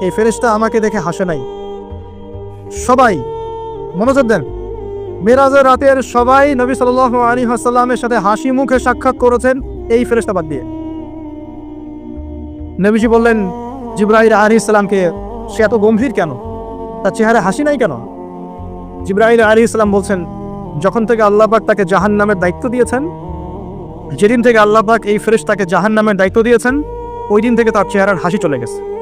এই ফেরেশতা আমাকে দেখে হাসে নাই। সবাই, মনোযোগ দেন। মেরাজের রাতের সবাই নবী সাল্লাহ আলী হাসাল্লামের সাথে হাসি মুখে সাক্ষাৎ করেছেন এই ফেরেশতা বাদ দিয়ে। নবীজি বললেন জিব্রাহির আলী ইসলামকে সে এত গম্ভীর কেন? তার চেহারা হাসি নাই কেন? জিব্রাহিল আলী ইসলাম বলছেন, যখন থেকে আল্লাহবাক তাকে জাহান নামের দায়িত্ব দিয়েছেন, যেদিন থেকে আল্লাহবাক এই ফেরেশ জাহান নামের দায়িত্ব দিয়েছেন, ওই দিন থেকে তার চেহারার হাসি চলে গেছে।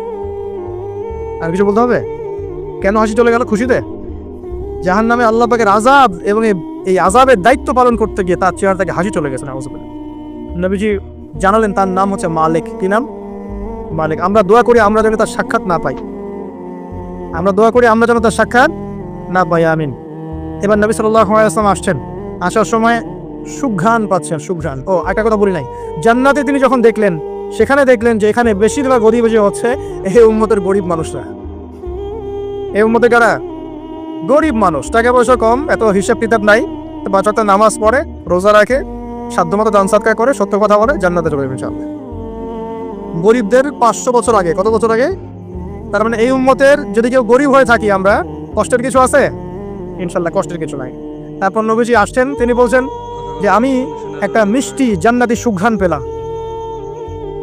আর কিছু বলতে হবে? কেন হাসি চলে গেল খুশিতে? জাহান নামে আল্লাহ পাকের আজাব এবং এই- আজাবের দায়িত্ব পালন করতে গিয়ে তার চেহারা থেকে হাসি চলে গেছে নাউজুবিল্লাহ। নবীজি জানালেন তার নাম হচ্ছে মালিক। কি নাম? মালিক। আমরা দোয়া করি আমরা যেন তার সাক্ষাৎ না পাই। আমরা দোয়া করি আমরা যেন তার সাক্ষাৎ না পাই, আমিন। এবার নবী সাল্লাহ আসলাম আসছেন। আসার সময় সুঘ্রাণ পাচ্ছেন, সুঘ্রাণ। ও একটা কথা বলি নাই। জান্নাতে তিনি যখন দেখলেন সেখানে দেখলেন যে এখানে বেশিরভাগ যে হচ্ছে এই উন্মতের গরিব মানুষরা। এই উন্মতে কারা? গরিব মানুষ। টাকা পয়সা কম, এত হিসাব কিতাব নাই। বাচ্চাটা নামাজ পড়ে, রোজা রাখে, সাধ্যমতো দান সাদকা করে, সত্য কথা বলে, জান্নাতে চলে ইনশাআল্লাহ। গরিবদের পাঁচশো বছর আগে, কত বছর আগে? তার মানে এই উম্মতের যদি কেউ গরিব হয়ে থাকি আমরা, কষ্টের কিছু আছে? ইনশাল্লাহ কষ্টের কিছু নাই। তারপর নবীজি আসছেন, তিনি বলছেন যে, আমি একটা মিষ্টি জান্নাতি সুঘ্রাণ পেলাম।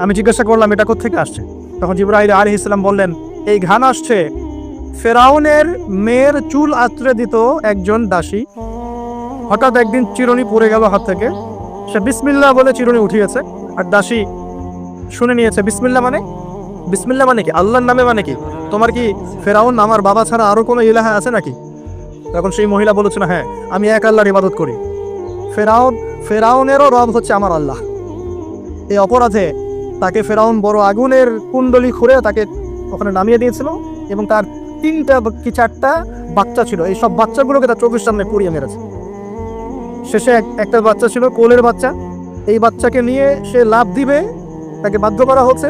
আমি জিজ্ঞাসা করলাম, এটা কোথেকে আসছে? তখন জিব্রাহিল আলী ইসলাম বললেন, এই ঘান আসছে। ফেরাউনের মেয়ের চুল আঁচড়ে দিত একজন দাসী। হঠাৎ একদিন চিরুনি পড়ে গেল হাত থেকে। সে বিসমিল্লা বলে চিরুনি উঠিয়েছে। আর দাসী শুনে নিয়েছে বিসমিল্লা মানে? বিসমিল্লা মানে কি? আল্লাহর নামে মানে কি? তোমার কি ফেরাউন আমার বাবা ছাড়া আরও কোনো ইলাহা আছে নাকি? তখন সেই মহিলা বলেছিল হ্যাঁ আমি এক আল্লাহর ইবাদত করি। ফেরাউন, ফেরাউনেরও রব হচ্ছে আমার আল্লাহ। এই অপরাধে তাকে ফেরাউন বড় আগুনের কুণ্ডলি খুঁড়ে তাকে ওখানে নামিয়ে দিয়েছিল এবং তার তিনটা কি চারটা বাচ্চা ছিল। এই সব বাচ্চাগুলোকে তার চোখের সামনে পুড়িয়ে মেরেছে। শেষে একটা বাচ্চা ছিল, কোলের বাচ্চা। এই বাচ্চাকে নিয়ে সে লাভ দিবে, তাকে বাধ্য করা হচ্ছে।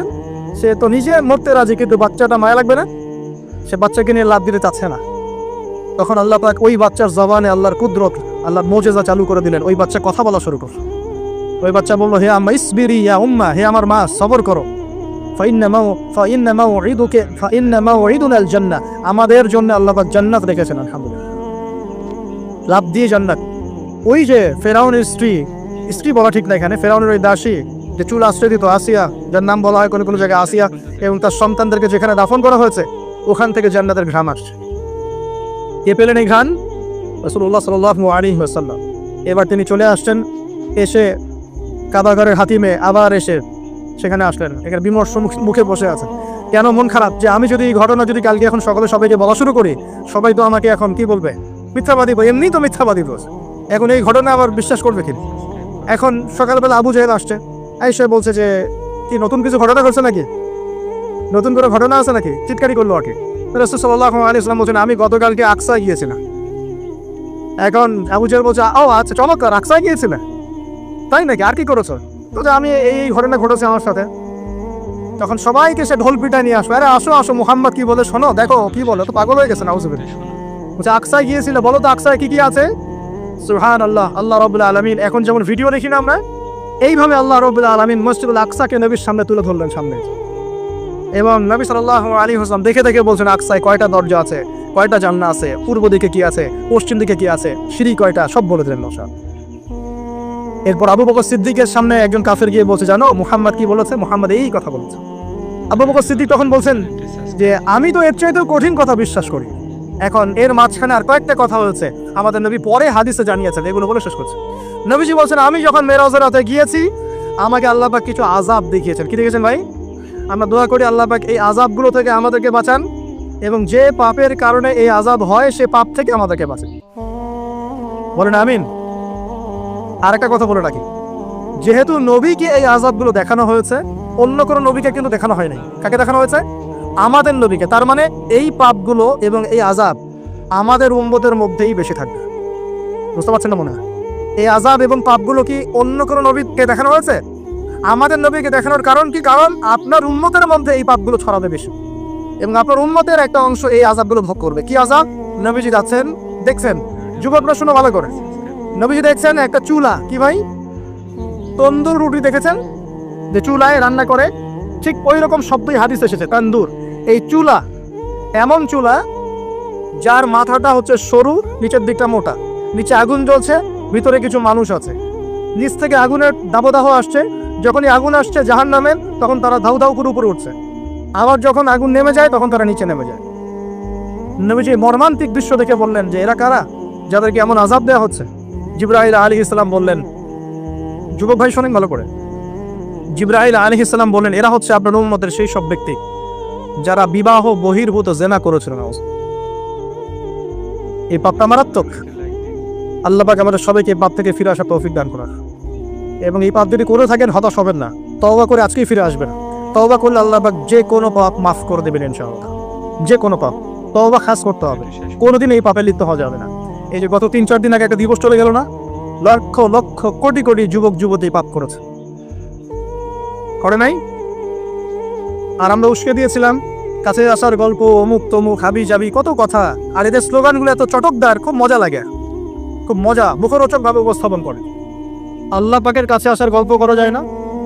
সে তো নিজে মরতে রাজি, কিন্তু বাচ্চাটা মায়া লাগবে না। সে বাচ্চাকে নিয়ে লাভ দিতে চাচ্ছে না। তখন আল্লাহ পাক ওই বাচ্চার জবানে আল্লাহর কুদরত, আল্লাহর মোজেজা চালু করে দিলেন। ওই বাচ্চা কথা বলা শুরু করল। ওই বাচ্চা বলল, হে আম্মা, ইসবিরি ইয়া উম্মা, হে আমার মা, সবর করো। আমাদের জন্য আল্লাহ জান্নাত রেখেছেন, আলহামদুলিল্লাহ। লাভ দিয়ে জান্নাত। ওই যে ফেরাউনের স্ত্রী স্ত্রী বলা ঠিক না এখানে, ফেরাউনের ওই দাসী, যে চুল আশ্রয় দিত আসিয়া, যার নাম বলা হয় কোনো কোনো জায়গায় আসিয়া, এবং তার সন্তানদেরকে যেখানে দাফন করা হয়েছে, ওখান থেকে জান্নাতের ঘ্রাম আসছে। কে পেলেন এই ঘ্রাণ? রসুল্লাহ সাল আলী সাল্লাম এবার তিনি চলে আসছেন, এসে কাবাগরের হাতিমে আবার এসে সেখানে আসলেন। এখানে বিমর্ষ মুখ- বসে আছেন কেন মন খারাপ? যে আমি যদি এই ঘটনা যদি কালকে এখন সকালে সবাইকে বলা শুরু করি, সবাই তো আমাকে এখন কি বলবে? মিথ্যাবাদী এমনি তো মিথ্যাবাদী বলছে এখন এই ঘটনা আবার বিশ্বাস করবে কি এখন সকালবেলা আবু জাহেদ আসছে। আইসে বলছে যে, কি নতুন কিছু ঘটনা ঘটছে নাকি? নতুন করে ঘটনা আছে নাকি? চিৎকারি করল আগে রসুল সাল্লাহ আলী ইসলাম বলছেন, আমি গতকালকে আকসা গিয়েছিলাম। এখন আবু জাহেদ বলছে ও আচ্ছা চমৎকার আকসা গিয়েছিলে তাই নাকি? আর কি করেছ? তো যে আমি এই ঘটনা ঘটেছে আমার সাথে। তখন সবাইকে সে ঢোল পিটায় নিয়ে আসো আরে আসো আসো মুহাম্মদ কি বলে? শোনো দেখো কি বলে? তো পাগল হয়ে গেছে নাউজুবিল বলছে আকসায় গিয়েছিল। বলো তো আকসায় কি কি আছে? সুহান আল্লাহ আল্লাহ রবুল্লা আলমিন। এখন যেমন ভিডিও দেখি না আমরা এইভাবে আল্লাহ রবুল্লা আলমিন মসজিদুল আকসাকে নবীর সামনে তুলে ধরলেন সামনে। এবং নবী সাল্লাহ আলী হোসলাম দেখে দেখে বলছেন আকসায় কয়টা দরজা আছে? কয়টা জান্না আছে? পূর্ব দিকে কি আছে? পশ্চিম দিকে কি আছে? সিঁড়ি কয়টা? সব বলে দিলেন নশা এরপর আবু বকর সিদ্দিকের সামনে একজন কাফের গিয়ে বলছে, জানো, মুহাম্মদ কি বলেছে? মুহাম্মদ এই কথা বলেছে। আবু বকর সিদ্দিক তখন বলছেন যে, আমি তো এর চাইতেও কঠিন কথা বিশ্বাস করি। এখন এর মাঝখানে আর কয়েকটা কথা হয়েছে। আমাদের নবী পরে হাদিসে জানিয়েছেন, এগুলো বলে শেষ করছে। নবীজি বলছেন, আমি যখন মেরাজের রাতে গিয়েছি, আমাকে আল্লাহ পাক কিছু আজাব দেখিয়েছেন। কি দেখেছেন ভাই? আমরা দোয়া করি আল্লাহ পাক এই আজাবগুলো থেকে আমাদেরকে বাঁচান এবং যে পাপের কারণে এই আজাব হয়, সে পাপ থেকে আমাদেরকে বাঁচান। বলেন, আমিন। আর একটা কথা বলে রাখি। যেহেতু নবীকে এই আজাবগুলো দেখানো হয়েছে, অন্য কোনো নবীকে কিন্তু দেখানো হয় নাই কাকে দেখানো হয়েছে? আমাদের নবীকে। তার মানে এই পাপগুলো এবং এই আজাব আমাদের উম্মতের মধ্যেই বেশি থাকবে। বুঝতে পারছেন না মনে হয়? এই আজাব এবং পাপগুলো কি অন্য কোনো নবীকে দেখানো হয়েছে? আমাদের নবীকে দেখানোর কারণ কি? কারণ আপনার উন্মতের মধ্যে এই পাপগুলো ছড়াবে বেশি। এবং আপনার উন্মতের একটা অংশ এই আজাবগুলো ভোগ করবে। কি আজাব নবীজি যাচ্ছেন, দেখছেন। যুবকরা শুনে ভালো করে। নবীজি দেখছেন একটা চুলা। কি ভাই? তন্দুর রুটি দেখেছেন? যে চুলায় রান্না করে, ঠিক ওই রকম শব্দই হাদিস এসেছে, তান্দুর। এই চুলা এমন চুলা যার মাথাটা হচ্ছে সরু, নিচের দিকটা মোটা। নিচে আগুন জ্বলছে, ভিতরে কিছু মানুষ আছে। নিচ থেকে আগুনের দাবদাহ আসছে, যখনই আগুন আসছে জাহান নামের তখন তারা ধাউ ধাউ করে উপরে উঠছে। আবার যখন আগুন নেমে যায়, তখন তারা নিচে নেমে যায়। নবীজি মর্মান্তিক দৃশ্য দেখে বললেন যে, এরা কারা? যাদেরকে এমন আজাব দেওয়া হচ্ছে? জিব্রাহিল আলী ইসলাম বললেন, যুবক ভাই, শোনেন ভালো করে। জিব্রাহিল আলী ইসলাম বললেন, এরা হচ্ছে আপনার উম্মতের সেই সব ব্যক্তি যারা বিবাহ বহির্ভূত জেনা করেছিল এই পাপটা মারাত্মক। আল্লাহ পাক আমাদের সবাইকে এই পাপ থেকে ফিরে আসার তৌফিক দান করার এবং এই পাপ যদি করে থাকেন, হতাশ হবেন না। তওবা করে আজকেই ফিরে আসবেন। তওবা করলে আল্লাহ পাক যে কোনো পাপ মাফ করে দেবেন ইনশাআল্লাহ। যে কোনো পাপ। তওবা খাস করতে হবে। কোনোদিন এই পাপে লিপ্ত হওয়া যাবে না। এই যে গত তিন চার দিন আগে একটা দিবস চলে গেল না? লক্ষ লক্ষ, কোটি কোটি যুবক, যুবতী পাপ করেছে। করে নাই? আর আমরা উস্কে দিয়েছিলাম, কাছে আসার গল্প, অমুক তমুক, হাবি জাবি, কত কথা। আর এদের স্লোগানগুলো এত চটকদার, খুব মজা লাগে। খুব মজা মুখরোচক ভাবে উপস্থাপন করে। আল্লাহ পাকের কাছে আসার গল্প করা যায় না,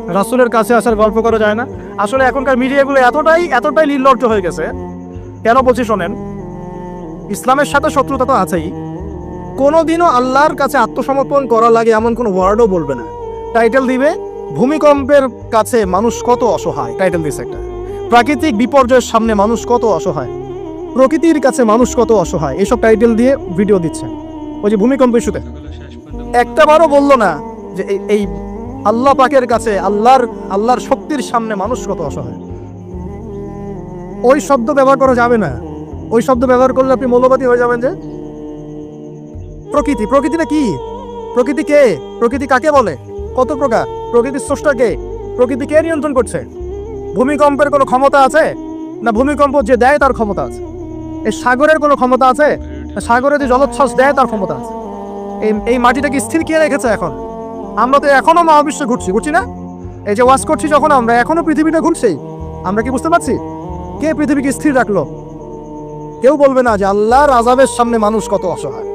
রাসুলের কাছে আসার গল্প করা যায় না। আসলে এখনকার মিডিয়াগুলো এতটাই এতটাই নির্লজ্জ হয়ে গেছে। কেন বলছি শোনেন, ইসলামের সাথে শত্রুতা তো আছেই। কোনোদিনও আল্লাহর কাছে আত্মসমর্পণ করা লাগে এমন কোনো ওয়ার্ডও বলবে না। টাইটেল দিবে, ভূমিকম্পের কাছে মানুষ কত অসহায়, টাইটেল দিছে একটা। প্রাকৃতিক বিপর্যয়ের সামনে মানুষ কত অসহায়, প্রকৃতির কাছে মানুষ কত অসহায়, এসব টাইটেল দিয়ে ভিডিও দিচ্ছে। ওই যে ভূমিকম্প ইস্যুতে। একটা বারও বলল না যে এই আল্লাহ পাকের কাছে, আল্লাহর আল্লাহর শক্তির সামনে মানুষ কত অসহায়। ওই শব্দ ব্যবহার করা যাবে না। ওই শব্দ ব্যবহার করলে আপনি মৌলবাদী হয়ে যাবেন যে প্রকৃতি প্রকৃতিটা কি? প্রকৃতি কে? প্রকৃতি কাকে বলে? কত প্রকার? প্রকৃতির স্রষ্টা কে? প্রকৃতি কে নিয়ন্ত্রণ করছে? ভূমিকম্পের কোনো ক্ষমতা আছে? না ভূমিকম্প যে দেয় তার ক্ষমতা আছে? এই সাগরের কোনো ক্ষমতা আছে? না সাগরে যে জলোচ্ছ্বাস দেয় তার ক্ষমতা আছে? এই এই মাটিটাকে স্থির কে রেখেছে এখন? আমরা তো এখনও মহাবিশ্বে ঘুরছি ঘুরছি না? এই যে ওয়াশ করছি যখন আমরা, এখনও পৃথিবীটা ঘুরছি আমরা কি বুঝতে পারছি? কে পৃথিবীকে স্থির রাখল? কেউ বলবে না যে আল্লাহর আজাবের সামনে মানুষ কত অসহায়।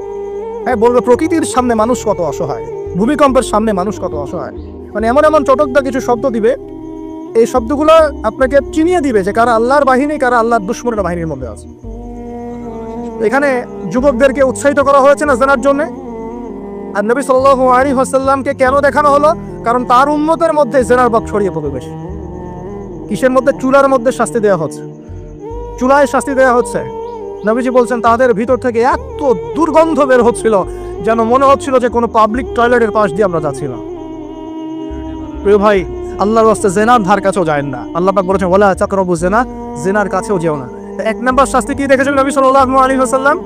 হ্যাঁ বলবে, প্রকৃতির সামনে মানুষ কত অসহায়? ভূমিকম্পের সামনে মানুষ কত অসহায়? মানে এমন এমন চটকদা কিছু শব্দ দিবে। এই শব্দগুলো আপনাকে চিনিয়ে দিবে যে কারা আল্লাহর বাহিনী, কারা আল্লাহর দুশ্মনের বাহিনীর মধ্যে আছে। এখানে যুবকদেরকে উৎসাহিত করা হয়েছে না জানার জন্য? আর নবী সাল্লাল্লাহু আলাইহি ওয়াসাল্লামকে কেন দেখানো হলো? কারণ তার উম্মতের মধ্যে জেনার বাক ছড়িয়ে পড়বে বেশি। কিসের মধ্যে? চুলার মধ্যে শাস্তি দেওয়া হচ্ছে। চুলায় শাস্তি দেওয়া হচ্ছে। নবীজি বলছেন, তাদের ভিতর থেকে এত দুর্গন্ধ বের হচ্ছিল, যেন মনে হচ্ছিল যে কোনো পাবলিক টয়লেটের পাশ দিয়ে আমরা যাচ্ছিলাম। প্রিয় ভাই, আল্লাহর রাস্তে জেনার ধার কাছেও যায় না। আল্লাহ পাক বলেছেন ওলা চাকরবু জেনা, জেনার কাছেও যেও না। এক নম্বর শাস্তি কি দেখেছেন নবী সাল্লাল্লাহু আলাইহি ওয়াসাল্লাম?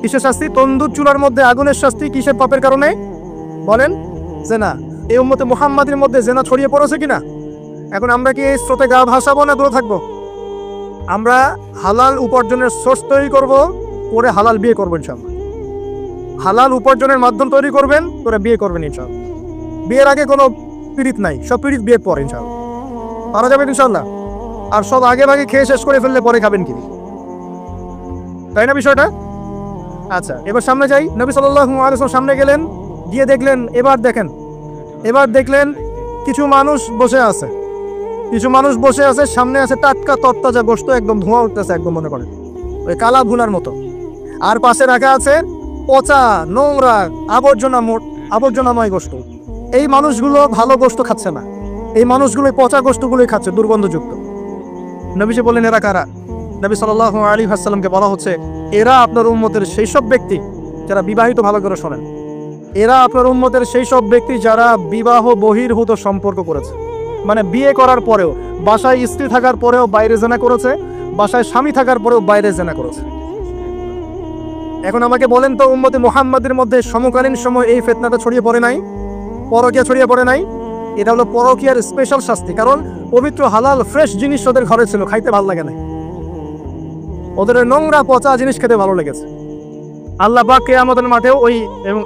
কিসের শাস্তি? তন্দুর চুলার মধ্যে আগুনের শাস্তি কিসের পাপের কারণে? বলেন, জেনা। এই উম্মতে মুহাম্মাদের মধ্যে জেনা ছড়িয়ে পড়েছে কিনা? এখন আমরা কি স্রোতে গা ভাসাবো না দূরে থাকব? আমরা হালাল উপার্জনের সোর্স তৈরি করব করে হালাল বিয়ে করব ইনশাল্লাহ হালাল উপার্জনের মাধ্যম তৈরি করবেন করে বিয়ে করবেন ইনশাল্লাহ বিয়ের আগে কোনো পীড়িত নাই, সব পীড়িত বিয়ের পর ইনশাল্লাহ পারা যাবে ইনশাল্লাহ আর সব আগে ভাগে খেয়ে শেষ করে ফেললে পরে খাবেন কি? তাই না বিষয়টা? আচ্ছা এবার সামনে যাই। নবী আলাইহি সামনে গেলেন, গিয়ে দেখলেন, এবার দেখেন, এবার দেখলেন কিছু মানুষ বসে আছে। কিছু মানুষ বসে আছে, সামনে আছে টাটকা তত্তাজা গোস্ত, একদম ধোঁয়া উঠতেছে, একদম মনে করেন ওই কালা ভুনার মতো। আর পাশে রাখা আছে পচা, নোংরা, আবর্জনা মোট, আবর্জনাময় গোস্ত। এই মানুষগুলো ভালো গোস্ত খাচ্ছে না। এই মানুষগুলো পচা গোস্তগুলোই খাচ্ছে, দুর্গন্ধযুক্ত। নবীজি বললেন, এরা কারা? নবী সাল্লাল্লাহু আলী হাসাল্লামকে বলা হচ্ছে, এরা আপনার উন্মতের সেই সব ব্যক্তি যারা বিবাহিত ভালো করে শোনেন। এরা আপনার উন্মতের সেই সব ব্যক্তি যারা বিবাহ বহির্ভূত সম্পর্ক করেছে। মানে বিয়ে করার পরেও, বাসায় স্ত্রী থাকার পরেও বাইরে জেনা করেছে, বাসায় স্বামী থাকার পরেও বাইরে জেনা করেছে। এখন আমাকে বলেন তো, উম্মতে মোহাম্মদের মধ্যে সমকালীন সময় এই ফেতনাটা ছড়িয়ে পড়ে নাই? পরকিয়া ছড়িয়ে পড়ে নাই? এটা হলো পরকিয়ার স্পেশাল শাস্তি, কারণ পবিত্র, হালাল ফ্রেশ জিনিস ওদের ঘরে ছিল, খাইতে ভালো লাগে না ওদের নোংরা, পচা জিনিস খেতে ভালো লেগেছে। আল্লাহ পাক আমাদের মাঠেও ওই এবং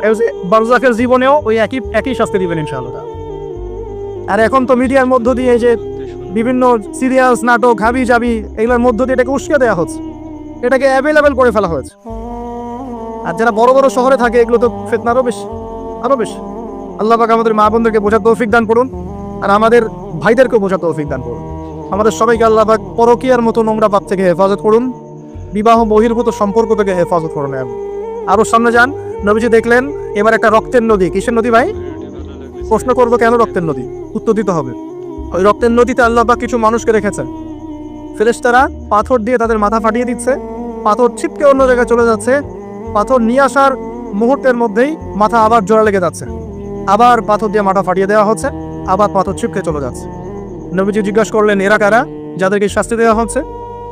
বারজাকের জীবনেও ওই একই একই শাস্তি দিবেন ইনশাআল্লাহ। আর এখন তো মিডিয়ার মধ্য দিয়ে যে বিভিন্ন সিরিয়াস নাটক, হাবি জাবি এগুলোর মধ্য দিয়ে এটাকে উস্কে দেওয়া হচ্ছে। এটাকে অ্যাভেলেবেল করে ফেলা হয়েছে। আর যারা বড় বড় শহরে থাকে, এগুলো তো ফেতনারও বেশি, আরও বেশি। আল্লাহ পাক আমাদের মা বোনদেরকে বোঝার তৌফিক দান করুন, আর আমাদের ভাইদেরকেও বোঝার তৌফিক দান করুন। আমাদের সবাইকে আল্লাহ পাক পরকিয়ার মতো নোংরা পাপ থেকে হেফাজত করুন, বিবাহ বহির্ভূত সম্পর্ক থেকে হেফাজত করে নেন আরও সামনে যান, নবীজি দেখলেন, এবার একটা রক্তের নদী। কিসের নদী ভাই? প্রশ্ন করব কেন রক্তের নদী? উত্তর দিতে হবে। ওই রক্তের নদীতে আল্লাহ বা কিছু মানুষকে রেখেছেন। ফেরেশতারা পাথর দিয়ে তাদের মাথা ফাটিয়ে দিচ্ছে। পাথর ছিপকে অন্য জায়গায় চলে যাচ্ছে। পাথর নিয়ে আসার মুহূর্তের মধ্যেই মাথা আবার জোড়া লেগে যাচ্ছে। আবার পাথর দিয়ে মাথা ফাটিয়ে দেওয়া হচ্ছে। আবার পাথর ছিপকে চলে যাচ্ছে। নবীজি জিজ্ঞাসা করলেন, এরা কারা? যাদেরকে শাস্তি দেওয়া হচ্ছে?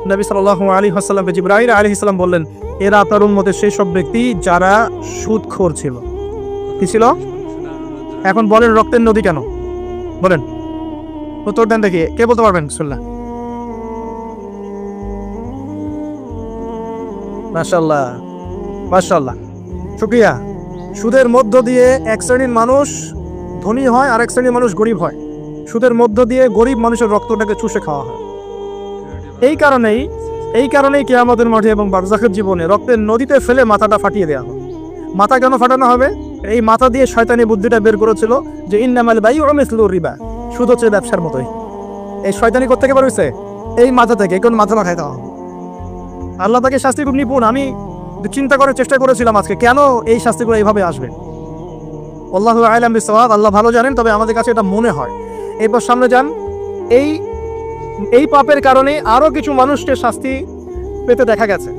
নবী সাল আলী হাসাল্লাম জিব্রাহির আলী ইসলাম বললেন, এরা আপনার উন্মতের সেই সব ব্যক্তি যারা সুদখোর ছিল। কি ছিল? এখন বলেন রক্তের নদী কেন? বলেন। উত্তর দেন দেখি, কে বলতে পারবেন? শুনলা মাশাল্লাহ মাশাল্লাহ শুক্রিয়া। সুদের মধ্য দিয়ে এক শ্রেণির মানুষ ধনী হয় আর এক শ্রেণির মানুষ গরিব হয়। সুদের মধ্য দিয়ে গরিব মানুষের রক্তটাকে চুষে খাওয়া হয়। এই কারণেই এই কারণেই কেয়ামতের মাঠে এবং বারজাখের জীবনে রক্তের নদীতে ফেলে মাথাটা ফাটিয়ে দেওয়া হবে। মাথা কেন ফাটানো হবে? এই মাথা দিয়ে শয়তানি বুদ্ধিটা বের করেছিল যে ইন্নামাল বাই ও মিসলুর রিবা। সুদ হচ্ছে ব্যবসার মতোই। এই শয়তানি কোথেকে বের হয়েছে এই মাথা থেকে, কোন মাথা মাখায় দেওয়া আল্লাহ তাকে শাস্তি খুব নিপুণ। আমি চিন্তা করার চেষ্টা করেছিলাম আজকে, কেন এই শাস্তিগুলো এইভাবে আসবে? আল্লাহ আলাম বিসওয়াব আল্লাহ ভালো জানেন, তবে আমাদের কাছে এটা মনে হয়। এরপর সামনে যান। এই এই পাপের কারণে আরও কিছু মানুষকে শাস্তি পেতে দেখা গেছে।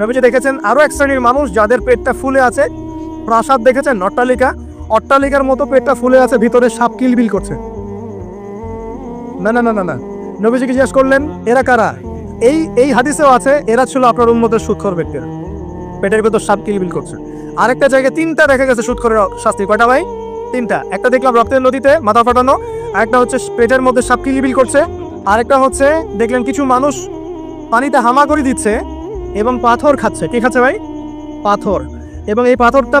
নবীজি দেখেছেন আরও এক শ্রেণির মানুষ যাদের পেটটা ফুলে আছে প্রাসাদ দেখেছেন অট্টালিকা? অট্টালিকার মতো পেটটা ফুলে আছে, ভিতরে সাপ কিলবিল করছে। না না না না না। নবীজিকে জিজ্ঞেস করলেন, এরা কারা? এই এই হাদিসেও আছে, এরা ছিল আপনার উন্মতের সুৎখর ব্যক্তিরা। পেটের ভেতর সাপ কিলবিল করছে। আরেকটা জায়গায় তিনটা দেখা গেছে সুৎখরের শাস্তি। কয়টা ভাই? তিনটা। একটা দেখলাম রক্তের নদীতে মাথা ফাটানো, আরেকটা হচ্ছে পেটের মধ্যে সাপ কিলবিল করছে, আরেকটা হচ্ছে দেখলেন কিছু মানুষ পানিতে করে দিচ্ছে এবং পাথর খাচ্ছে। কি খাচ্ছে ভাই? পাথর। এবং এই পাথরটা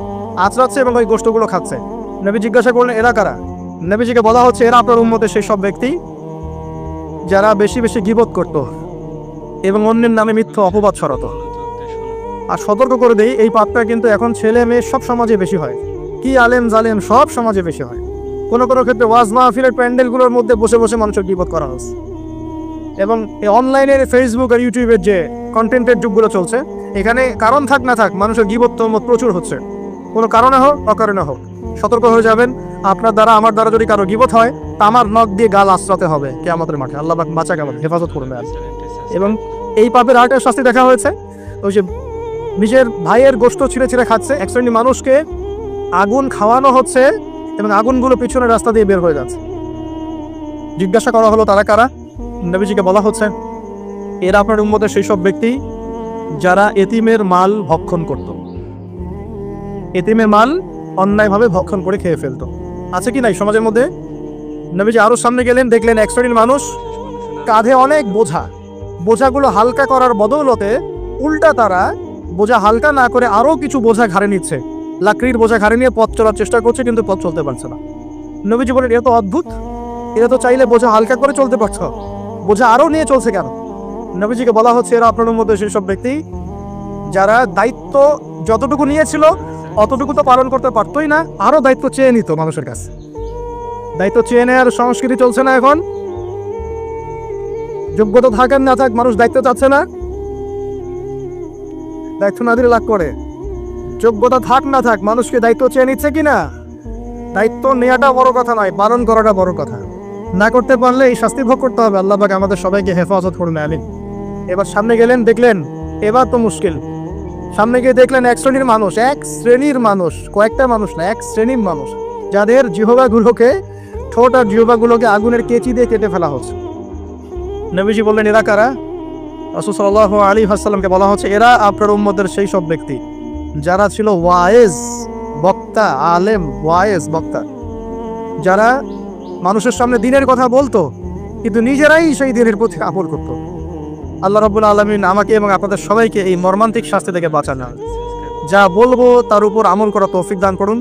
আঁচড়াচ্ছে এবং ওই গোষ্ঠগুলো খাচ্ছে। নবী জিজ্ঞাসা করলেন, এরা কারা? নবীজিকে বলা হচ্ছে, এরা আপনার উন্মতের সেই সব ব্যক্তি যারা বেশি বেশি গিবত করত এবং অন্যের নামে মিথ্যা অপবাদ ছড়াতো। আর সতর্ক করে দেই, এই পাপটা কিন্তু এখন ছেলে মেয়ে সব সমাজে বেশি হয়। কি আলেম জালেম সব সমাজে বেশি হয়। কোনো কোনো ক্ষেত্রে ওয়াজ মাহফিলের প্যান্ডেলগুলোর মধ্যে বসে বসে মানুষের বিপদ করা হচ্ছে। এবং এই অনলাইনের ফেসবুক আর ইউটিউবের যে কন্টেন্টের যুগগুলো চলছে, এখানে কারণ থাক না থাক, মানুষের গিবত প্রচুর হচ্ছে। কোনো কারণে হোক, অকারণে হোক, সতর্ক হয়ে যাবেন। আপনার দ্বারা, আমার দ্বারা যদি কারও গিবত হয়, তা আমার নখ দিয়ে গাল আশ্রাতে হবে কে আমাদের মাঠে। আল্লাহ বাঁচা কেমন হেফাজত করবে আর এবং এই পাপের আরেকটা শাস্তি দেখা হয়েছে। ওই যে নিজের ভাইয়ের গোষ্ঠ ছিঁড়ে ছিঁড়ে খাচ্ছে। এক শ্রেণি মানুষকে আগুন খাওয়ানো হচ্ছে এবং আগুনগুলো পিছনের রাস্তা দিয়ে বের হয়ে যাচ্ছে। জিজ্ঞাসা করা হলো, তারা কারা? নবীজিকে বলা হচ্ছে, এরা আপনার উম্মতের সেই সব ব্যক্তি যারা এতিমের মাল ভক্ষণ করত। এতিমের মাল অন্যায়ভাবে ভক্ষণ করে খেয়ে ফেলতো। আছে কি নাই সমাজের মধ্যে? নবীজি আরও সামনে গেলেন, দেখলেন এক শ্রেণির মানুষ কাঁধে অনেক বোঝা। বোঝাগুলো হালকা করার বদৌলতে উল্টা তারা বোঝা হালকা না করে আরও কিছু বোঝা ঘাড়ে নিচ্ছে। লাকড়ির বোঝা ঘাড়ে নিয়ে পথ চলার চেষ্টা করছে, কিন্তু পথ চলতে পারছে না। নবীজি বলেন এটা তো অদ্ভুত। এরা তো চাইলে বোঝা হালকা করে চলতে পারছ বোঝা আরও নিয়ে চলছে কেন? নবীজিকে বলা হচ্ছে, এরা আপনার মধ্যে সেই সব ব্যক্তি যারা দায়িত্ব যতটুকু নিয়েছিল, অতটুকু তো পালন করতে পারতোই না আরও দায়িত্ব চেয়ে নিত মানুষের কাছে। দায়িত্ব চেয়ে নেওয়ার সংস্কৃতি চলছে না এখন। যোগ্যতা থাকেন না থাক, মানুষ দায়িত্ব চাচ্ছে না। দায়িত্ব না দিলে লাভ করে। যোগ্যতা থাক না থাক, মানুষকে দায়িত্ব চেয়ে নিচ্ছে কিনা দায়িত্ব নেওয়াটা বড় কথা নয় পালন করাটা বড় কথা। না করতে পারলে এই শাস্তি ভোগ করতে হবে, আল্লাহ আমাদের সবাইকে হেফাজত করুন আলিম এবার সামনে গেলেন, দেখলেন, এবার তো মুশকিল। সামনে গিয়ে দেখলেন এক শ্রেণির মানুষ, এক শ্রেণির মানুষ, কয়েকটা মানুষ না, এক শ্রেণির মানুষ, যাদের জিহবাগুলোকে, ঠোঁট আর জিহবাগুলোকে আগুনের কেচি দিয়ে কেটে ফেলা হচ্ছে। নবীজি বললেন, এরা কারা? রসুল সাল্লাহ আলী হাসাল্লামকে বলা হচ্ছে, এরা আপনার উম্মদের সেই সব ব্যক্তি, যারা ছিল ওয়ায়েজ, বক্তা, আলেম, ওয়ায়েজ, বক্তা। যারা মানুষের সামনে দিনের কথা বলতো, কিন্তু নিজেরাই সেই দিনের প্রতি আপন করত। আল্লাহ রবুল আলমিন আমাকে এবং আপনাদের সবাইকে এই মর্মান্তিক শাস্তি থেকে বাঁচানো। যা বলব তার উপর আমল করা তৌফিক দান করুন।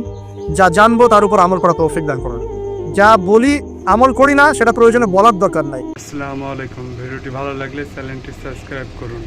যা জানব তার উপর আমল করা তৌফিক দান করুন। যা বলি, আমল করি না, সেটা প্রয়োজনে বলার দরকার নাই। আসসালামু আলাইকুম। ভিডিওটি ভালো লাগলে চ্যানেলটি সাবস্ক্রাইব করুন।